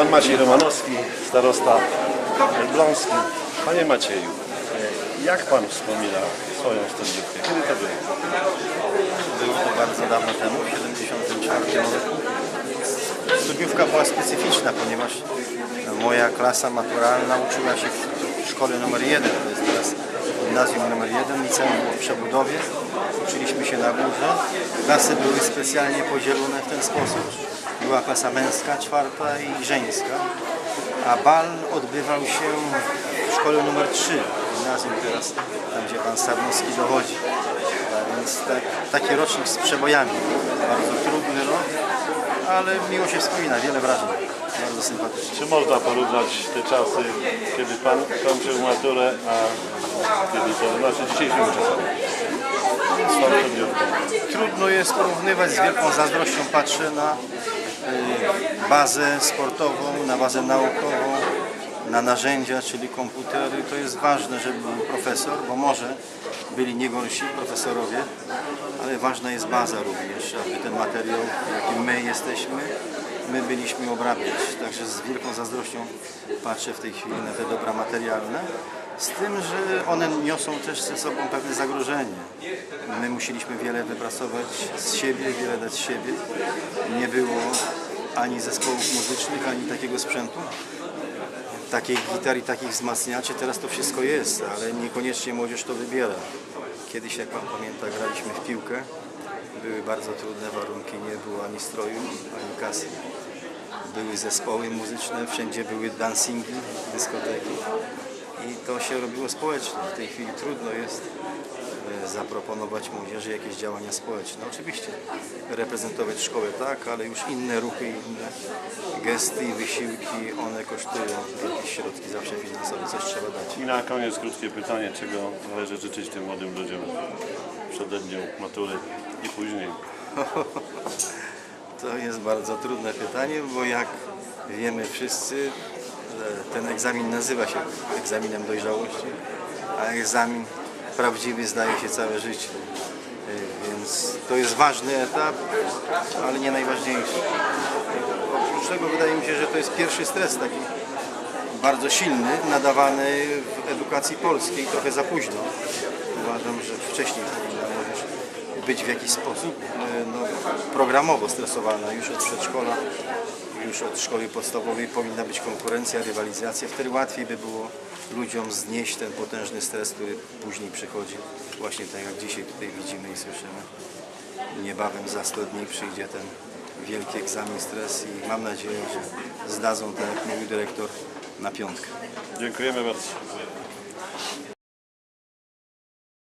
Pan Maciej Romanowski, starosta elbląski. Panie Macieju, jak Pan wspomina swoją studniówkę? Kiedy to było? Było to bardzo dawno temu, w 1974 roku. Studniówka była specyficzna, ponieważ moja klasa maturalna uczyła się w szkole numer 1, to jest teraz gimnazjum numer 1, liceum było w przebudowie. Uczyliśmy się na górze. Klasy były specjalnie podzielone w ten sposób. Była klasa męska, czwarta i żeńska, a bal odbywał się w szkole numer 3, gimnazjum teraz, tam gdzie pan Sarnowski dowodzi. A więc tak, taki rocznik z przebojami. Bardzo trudny rok, ale miło się wspomina, wiele wrażeń. Bardzo sympatycznie. Czy można porównać te czasy, kiedy Pan kończył maturę, a kiedy to, znaczy dzisiejszym czasem? Trudno jest porównywać, z wielką zazdrością patrzę na y, bazę sportową, na bazę naukową, na narzędzia, czyli komputery. To jest ważne, żeby był profesor, bo może byli nie gorsi profesorowie, ale ważna jest baza również, aby ten materiał, jaki my jesteśmy, my byliśmy obrabiać. Także z wielką zazdrością patrzę w tej chwili na te dobra materialne. Z tym, że one niosą też ze sobą pewne zagrożenie. My musieliśmy wiele wypracować z siebie, wiele dać siebie. Nie było ani zespołów muzycznych, ani takiego sprzętu, takiej gitar i takich wzmacniaczy. Teraz to wszystko jest, ale niekoniecznie młodzież to wybiera. Kiedyś, jak Pan pamięta, graliśmy w piłkę. Były bardzo trudne warunki, nie było ani stroju, ani kasy. Były zespoły muzyczne, wszędzie były dancingi, dyskoteki i to się robiło społecznie. W tej chwili trudno jest e, zaproponować młodzieży jakieś działania społeczne. Oczywiście reprezentować szkołę tak, ale już inne ruchy, inne gesty i wysiłki, one kosztują jakieś środki zawsze finansowe, coś trzeba dać. I na koniec krótkie pytanie, czego należy życzyć tym młodym ludziom przed dniu matury i później? To jest bardzo trudne pytanie, bo jak wiemy wszyscy, ten egzamin nazywa się egzaminem dojrzałości, a egzamin prawdziwy zdaje się całe życie. E, Więc to jest ważny etap, ale nie najważniejszy. Oprócz tego wydaje mi się, że to jest pierwszy stres taki bardzo silny, nadawany w edukacji polskiej trochę za późno. Uważam, że wcześniej być w jakiś sposób e, no, programowo stresowana już od przedszkola, już od szkoły podstawowej powinna być konkurencja, rywalizacja. Wtedy łatwiej by było ludziom znieść ten potężny stres, który później przychodzi. Właśnie tak jak dzisiaj tutaj widzimy i słyszymy. Niebawem za 100 dni przyjdzie ten wielki egzamin stres i mam nadzieję, że zdadzą, tak jak mówił dyrektor, na piątkę. Dziękujemy bardzo.